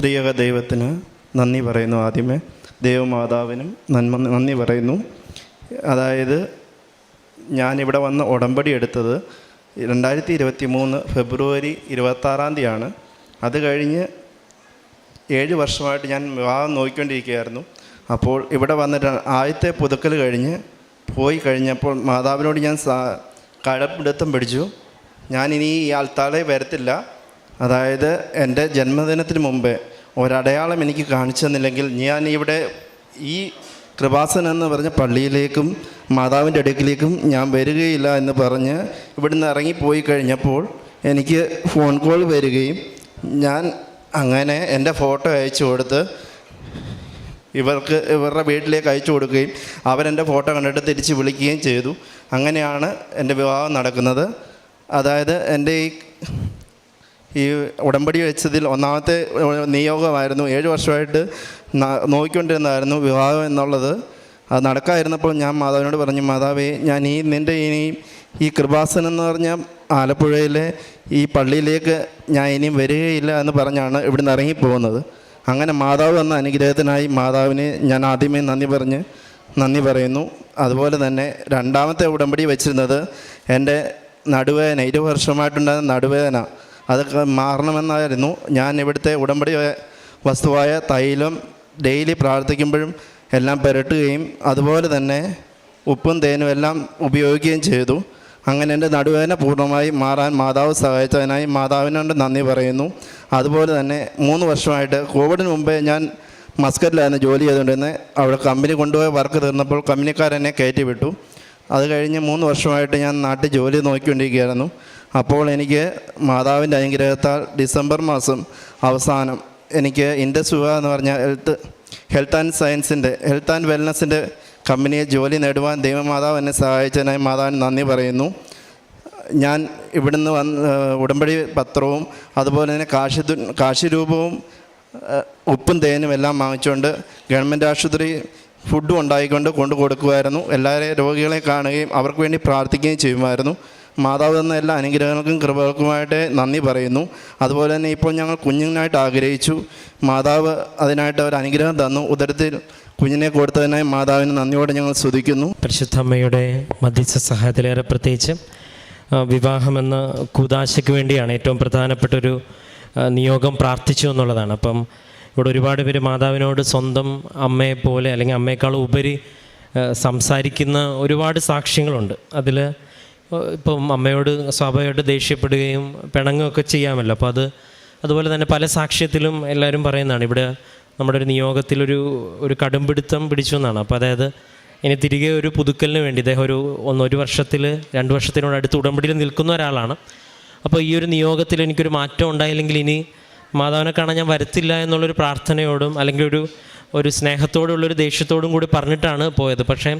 ത്രിയക ദൈവത്തിന് നന്ദി പറയുന്നു ആദ്യമേ. ദൈവമാതാവിനും നന്മ നന്ദി പറയുന്നു. അതായത് ഞാനിവിടെ വന്ന് ഉടമ്പടി എടുത്തത് രണ്ടായിരത്തി ഇരുപത്തി മൂന്ന് ഫെബ്രുവരി ഇരുപത്താറാം തീയതിയാണ്. അത് കഴിഞ്ഞ് ഏഴ് വർഷമായിട്ട് ഞാൻ വിവാഹം നോക്കിക്കൊണ്ടിരിക്കുകയായിരുന്നു. അപ്പോൾ ഇവിടെ വന്നിട്ട് ആദ്യത്തെ പുതുക്കൽ കഴിഞ്ഞ് പോയി കഴിഞ്ഞപ്പോൾ മാതാവിനോട് ഞാൻ സാ കഴപ്പിടുത്തം പിടിച്ചു. ഞാനിനി ഈ ആൾത്താളെ വരത്തില്ല. അതായത് എന്റെ ജന്മദിനത്തിന് മുമ്പേ ഒരടയാളം എനിക്ക് കാണിച്ചു തന്നില്ലെങ്കിൽ ഞാൻ ഇവിടെ ഈ കൃപാസൻ എന്ന് പറഞ്ഞ പള്ളിയിലേക്കും മാതാവിന്റെ അടുക്കിലേക്കും ഞാൻ വരികയില്ല എന്ന് പറഞ്ഞ് ഇവിടുന്ന് ഇറങ്ങിപ്പോയി കഴിഞ്ഞപ്പോൾ എനിക്ക് ഫോൺ കോൾ വരികയും ഞാൻ അങ്ങനെ എന്റെ ഫോട്ടോ അയച്ചു കൊടുത്ത് ഇവർക്ക് ഇവരുടെ വീട്ടിലേക്ക് അയച്ചു കൊടുക്കുകയും അവരെന്റെ ഫോട്ടോ കണ്ടിട്ട് തിരിച്ച് വിളിക്കുകയും ചെയ്തു. അങ്ങനെയാണ് എന്റെ വിവാഹം നടക്കുന്നത്. അതായത് എന്റെ ഈ ഈ ഉടമ്പടി വെച്ചതിൽ ഒന്നാമത്തെ നിയോഗമായിരുന്നു. ഏഴ് വർഷമായിട്ട് നോക്കിക്കൊണ്ടിരുന്നതായിരുന്നു വിവാഹം എന്നുള്ളത്. അത് നടക്കാതിരുന്നപ്പോൾ ഞാൻ മാതാവിനോട് പറഞ്ഞു മാതാവേ ഞാൻ ഈ നിന്റെ ഇനി ഈ കൃപാസനം എന്ന് പറഞ്ഞ ആലപ്പുഴയിലെ ഈ പള്ളിയിലേക്ക് ഞാൻ ഇനിയും വരികയില്ല എന്ന് പറഞ്ഞാണ് ഇവിടുന്ന് ഇറങ്ങിപ്പോകുന്നത്. അങ്ങനെ മാതാവ് എന്ന അനുഗ്രഹത്തിനായി മാതാവിന് ഞാൻ ആദ്യമേ നന്ദി പറഞ്ഞ് നന്ദി പറയുന്നു. അതുപോലെ തന്നെ രണ്ടാമത്തെ ഉടമ്പടി വെച്ചിരുന്നത് എന്റെ നടുവേദന ഇരുപത് വർഷമായിട്ടുണ്ടായിരുന്ന നടുവേദന. അതൊക്കെ മാറണമെന്നായിരുന്നു. ഞാൻ ഇവിടുത്തെ ഉടമ്പടി വസ്തുവായ തൈലം ഡെയിലി പ്രാർത്ഥിക്കുമ്പോഴും എല്ലാം പുരട്ടുകയും അതുപോലെ തന്നെ ഉപ്പും തേനും എല്ലാം ഉപയോഗിക്കുകയും ചെയ്തു. അങ്ങനെ എന്റെ നടുവേദന പൂർണമായി മാറാൻ മാതാവ് സഹായിച്ചതിനായി മാതാവിനോട് നന്ദി പറയുന്നു. അതുപോലെ തന്നെ മൂന്ന് വർഷമായിട്ട് കോവിഡിന് മുമ്പേ ഞാൻ മസ്കറ്റിലായിരുന്നു ജോലി ചെയ്തുകൊണ്ടിരുന്നത്. അവിടെ കമ്പനി കൊണ്ടുപോയ വർക്ക് തീർന്നപ്പോൾ കമ്പനിക്കാരെന്നെ കയറ്റി വിട്ടു അത് കഴിഞ്ഞ് മൂന്ന് വർഷമായിട്ട് ഞാൻ നാട്ടിൽ ജോലി നോക്കിക്കൊണ്ടിരിക്കുകയായിരുന്നു. അപ്പോൾ എനിക്ക് മാതാവിന്റെ അനുഗ്രഹത്താൽ ഡിസംബർ മാസം അവസാനം എനിക്ക് ഇൻഡസ് വിവ എന്ന് പറഞ്ഞ ഹെൽത്ത് ഹെൽത്ത് ആൻഡ് സയൻസിന്റെ ഹെൽത്ത് ആൻഡ് വെൽനസിന്റെ കമ്പനിയെ ജോലി നേടുവാൻ ദൈവമാതാവ് എന്നെ സഹായിച്ചതിനായി മാതാവിന് നന്ദി പറയുന്നു. ഞാൻ ഇവിടുന്ന് വന്ന് ഉടമ്പടി പത്രവും അതുപോലെ തന്നെ കാശി കാശിരൂപവും കാശി രൂപവും ഉപ്പും തേനും എല്ലാം വാങ്ങിച്ചുകൊണ്ട് ഗവൺമെന്റ് ആശുപത്രി ഫുഡും ഉണ്ടായിക്കൊണ്ട് കൊണ്ടു കൊടുക്കുമായിരുന്നു. എല്ലാവരെയും രോഗികളെ കാണുകയും അവർക്ക് വേണ്ടി പ്രാർത്ഥിക്കുകയും ചെയ്യുമായിരുന്നു. മാതാവ് തന്ന എല്ലാ അനുഗ്രഹങ്ങൾക്കും കൃപകൾക്കുമായിട്ട് നന്ദി പറയുന്നു. അതുപോലെ തന്നെ ഇപ്പോൾ ഞങ്ങൾ കുഞ്ഞിനായിട്ട് ആഗ്രഹിച്ചു. മാതാവ് അതിനായിട്ട് ഒരു അനുഗ്രഹം തന്നു. ഉദരത്തിൽ കുഞ്ഞിനെ കൊടുത്തതിനായി മാതാവിന് നന്ദിയോടെ ഞങ്ങൾ സ്തുതിക്കുന്നു. പരിശുദ്ധ അമ്മയുടെ മധ്യസ്ഥ സഹായത്തിലേറെ പ്രത്യേകിച്ച് വിവാഹമെന്ന കൂതാശയ്ക്ക് വേണ്ടിയാണ് ഏറ്റവും പ്രധാനപ്പെട്ട ഒരു നിയോഗം പ്രാർത്ഥിച്ചു എന്നുള്ളതാണ്. അപ്പം ഇവിടെ ഒരുപാട് പേര് മാതാവിനോട് സ്വന്തം അമ്മയെ പോലെ അല്ലെങ്കിൽ അമ്മയെക്കാൾ ഉപരി സംസാരിക്കുന്ന ഒരുപാട് സാക്ഷ്യങ്ങളുണ്ട്. അതിൽ ഇപ്പം അമ്മയോട് സ്വാഭാവികമായിട്ട് ദേഷ്യപ്പെടുകയും പിണങ്ങുകയൊക്കെ ചെയ്യാമല്ലോ. അപ്പോൾ അത് അതുപോലെ തന്നെ പല സാക്ഷ്യത്തിലും എല്ലാവരും പറയുന്നതാണ്. ഇവിടെ നമ്മുടെ ഒരു നിയോഗത്തിലൊരു ഒരു കടുംപിടുത്തം പിടിച്ചു എന്നാണ്. അപ്പോൾ അതായത് ഇനി തിരികെ ഒരു പുതുക്കലിന് വേണ്ടി ഇദ്ദേഹം ഒരു ഒന്നൊരു വർഷത്തിൽ രണ്ട് വർഷത്തിനോട് അടുത്ത് ഉടമ്പടിയിൽ നിൽക്കുന്ന ഒരാളാണ്. അപ്പോൾ ഈ ഒരു നിയോഗത്തിൽ എനിക്കൊരു മാറ്റം ഉണ്ടായില്ലെങ്കിൽ ഇനി മാതാവിനെ കാണാൻ ഞാൻ വരത്തില്ല എന്നുള്ളൊരു പ്രാർത്ഥനയോടും അല്ലെങ്കിൽ ഒരു ഒരു സ്നേഹത്തോടുള്ളൊരു ദേഷ്യത്തോടും കൂടി പറഞ്ഞിട്ടാണ് പോയത്. പക്ഷേ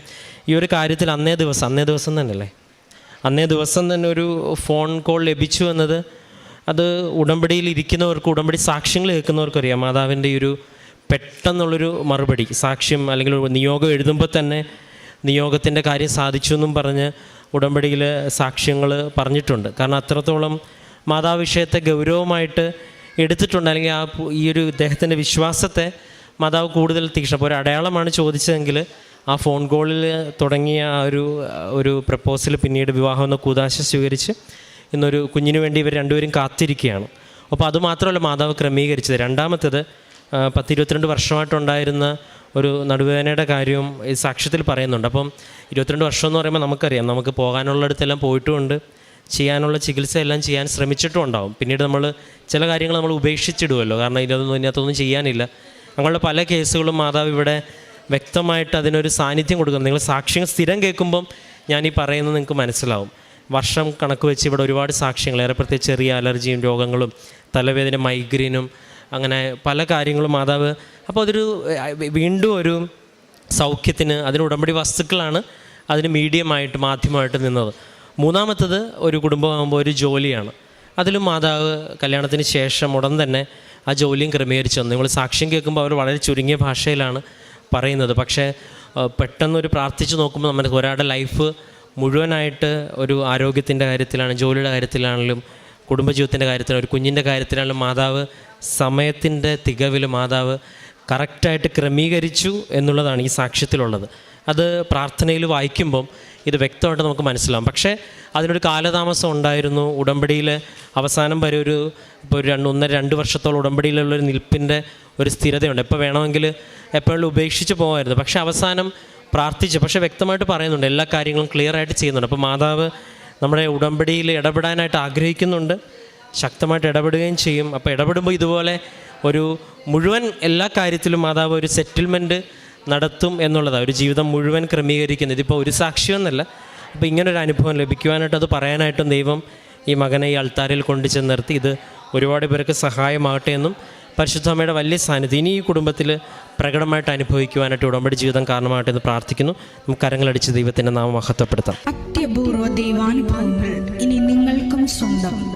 ഈ ഒരു കാര്യത്തിൽ അന്നേ ദിവസം അന്നേ ദിവസം തന്നെയല്ലേ? അന്നേ ദിവസം തന്നെ ഒരു ഫോൺ കോൾ ലഭിച്ചു എന്നത് അത് ഉടമ്പടിയിൽ ഇരിക്കുന്നവർക്ക് ഉടമ്പടി സാക്ഷ്യങ്ങൾ കേൾക്കുന്നവർക്കും അറിയാം മാതാവിന്റെ ഈ ഒരു പെട്ടെന്നുള്ളൊരു മറുപടി സാക്ഷ്യം അല്ലെങ്കിൽ നിയോഗം എഴുതുമ്പോൾ തന്നെ നിയോഗത്തിന്റെ കാര്യം സാധിച്ചു എന്നും പറഞ്ഞ് ഉടമ്പടിയിൽ സാക്ഷ്യങ്ങൾ പറഞ്ഞിട്ടുണ്ട്. കാരണം അത്രത്തോളം മാതാവിഷയത്തെ ഗൗരവമായിട്ട് എടുത്തിട്ടുണ്ട്. അല്ലെങ്കിൽ ആ ഈ ഒരു ഇദ്ദേഹത്തിന്റെ വിശ്വാസത്തെ മാതാവ് കൂടുതൽ തീക്ഷണം അപ്പോൾ ഒരു അടയാളമാണ് ചോദിച്ചതെങ്കിൽ ആ ഫോൺ കോളിൽ തുടങ്ങിയ ആ ഒരു ഒരു പ്രപ്പോസൽ പിന്നീട് വിവാഹം എന്ന കൂതാശ സ്വീകരിച്ച് ഇന്നൊരു കുഞ്ഞിനു വേണ്ടി ഇവർ രണ്ടുപേരും കാത്തിരിക്കുകയാണ്. അപ്പോൾ അതുമാത്രമല്ല മാതാവ് ക്രമീകരിച്ചത്. രണ്ടാമത്തേത് പത്ത് പത്തിരുപത്തിരണ്ട് വർഷമായിട്ടുണ്ടായിരുന്ന ഒരു നടുവേദനയുടെ കാര്യവും ഈ സാക്ഷ്യത്തിൽ പറയുന്നുണ്ട്. അപ്പം ഇരുപത്തിരണ്ട് വർഷം എന്ന് പറയുമ്പോൾ നമുക്കറിയാം. നമുക്ക് പോകാനുള്ളിടത്തെല്ലാം പോയിട്ടുമുണ്ട്. ചെയ്യാനുള്ള ചികിത്സ എല്ലാം ചെയ്യാൻ ശ്രമിച്ചിട്ടും ഉണ്ടാവും. പിന്നീട് നമ്മൾ ചില കാര്യങ്ങൾ നമ്മൾ ഉപേക്ഷിച്ചിടുമല്ലോ കാരണം ഇതിനൊന്നും ഇതിനകത്തൊന്നും ചെയ്യാനില്ല. അങ്ങനെയുള്ള പല കേസുകളും മാതാവ് ഇവിടെ വ്യക്തമായിട്ട് അതിനൊരു സാന്നിധ്യം കൊടുക്കുന്നത് നിങ്ങൾ സാക്ഷ്യങ്ങൾ സ്ഥിരം കേൾക്കുമ്പം ഞാൻ ഈ പറയുന്നത് നിങ്ങൾക്ക് മനസ്സിലാവും. വർഷം കണക്ക് വെച്ച് ഇവിടെ ഒരുപാട് സാക്ഷ്യങ്ങൾ ഏറെ പ്രത്യേകിച്ച് ചെറിയ അലർജിയും രോഗങ്ങളും തലവേദന മൈഗ്രീനും അങ്ങനെ പല കാര്യങ്ങളും മാതാവ് അപ്പോൾ അതൊരു വീണ്ടും ഒരു സൗഖ്യത്തിന് അതിന് ഉടമ്പടി വസ്തുക്കളാണ് അതിന് മീഡിയമായിട്ട് മാധ്യമമായിട്ട് നിന്നത്. മൂന്നാമത്തത് ഒരു കുടുംബമാകുമ്പോൾ ഒരു ജോലിയാണ്. അതിലും മാതാവ് കല്യാണത്തിന് ശേഷം ഉടൻ തന്നെ ആ ജോലിയും ക്രമീകരിച്ചു വന്നു. നിങ്ങൾ സാക്ഷ്യം കേൾക്കുമ്പോൾ അവർ വളരെ ചുരുങ്ങിയ ഭാഷയിലാണ് പറയുന്നത്. പക്ഷേ പെട്ടെന്ന് പെട്ടെന്നൊരു പ്രാർത്ഥിച്ച് നോക്കുമ്പോൾ നമ്മുടെ ഒരാളുടെ ലൈഫ് മുഴുവനായിട്ട് ഒരു ആരോഗ്യത്തിന്റെ കാര്യത്തിലാണ് ജോലിയുടെ കാര്യത്തിലാണെങ്കിലും കുടുംബജീവിതത്തിന്റെ കാര്യത്തിലും ഒരു കുഞ്ഞിന്റെ കാര്യത്തിലാണെങ്കിലും മാതാവ് സമയത്തിന്റെ തികവിൽ മാതാവ് കറക്റ്റായിട്ട് ക്രമീകരിച്ചു എന്നുള്ളതാണ് ഈ സാക്ഷ്യത്തിലുള്ളത്. അത് പ്രാർത്ഥനയിൽ വായിക്കുമ്പം ഇത് വ്യക്തമായിട്ട് നമുക്ക് മനസ്സിലാവും. പക്ഷേ അതിനൊരു കാലതാമസം ഉണ്ടായിരുന്നു. ഉടമ്പടിയിൽ അവസാനം വരെ ഒരു ഇപ്പോൾ ഒരു രണ്ട് ഒന്നര രണ്ട് വർഷത്തോളം ഉടമ്പടിയിലുള്ളൊരു നിൽപ്പിന്റെ ഒരു സ്ഥിരതയുണ്ട്. എപ്പോൾ വേണമെങ്കിൽ എപ്പോഴും ഉപേക്ഷിച്ച് പോകുമായിരുന്നു. പക്ഷേ അവസാനം പ്രാർത്ഥിച്ച്. പക്ഷേ വ്യക്തമായിട്ട് പറയുന്നുണ്ട്. എല്ലാ കാര്യങ്ങളും ക്ലിയർ ആയിട്ട് ചെയ്യുന്നുണ്ട്. അപ്പോൾ മാതാവ് നമ്മുടെ ഉടമ്പടിയിൽ ഇടപെടാനായിട്ട് ആഗ്രഹിക്കുന്നുണ്ട്. ശക്തമായിട്ട് ഇടപെടുകയും ചെയ്യും. അപ്പോൾ ഇടപെടുമ്പോൾ ഇതുപോലെ ഒരു മുഴുവൻ എല്ലാ കാര്യത്തിലും മാതാവ് ഒരു സെറ്റിൽമെന്റ് നടത്തും എന്നുള്ളതാണ്. ഒരു ജീവിതം മുഴുവൻ ക്രമീകരിക്കുന്നത് ഇതിപ്പോൾ ഒരു സാക്ഷിയൊന്നല്ല അപ്പോൾ ഒരു അനുഭവം ലഭിക്കുവാനായിട്ട് അത് പറയാനായിട്ടും ദൈവം ഈ മകനെ ഈ അൾത്താരിൽ കൊണ്ടു ചെന്ന് നിർത്തി. ഇത് ഒരുപാട് പേർക്ക് സഹായമാകട്ടെ എന്നും പരിശുദ്ധമ്മയുടെ വലിയ സാന്നിധ്യം ഇനി ഈ കുടുംബത്തിൽ പ്രകടമായിട്ട് അനുഭവിക്കുവാനായിട്ട് ഉടമ്പടി ജീവിതം കാരണമാകട്ടെ എന്ന് പ്രാർത്ഥിക്കുന്നു. നമുക്ക് കരങ്ങളടിച്ച് ദൈവത്തിന്റെ നാമം മഹത്വപ്പെടുത്താം. അത്യപൂർവ ദൈവാനുഭവങ്ങൾ ഇനി നിങ്ങൾക്കും സ്വന്തം.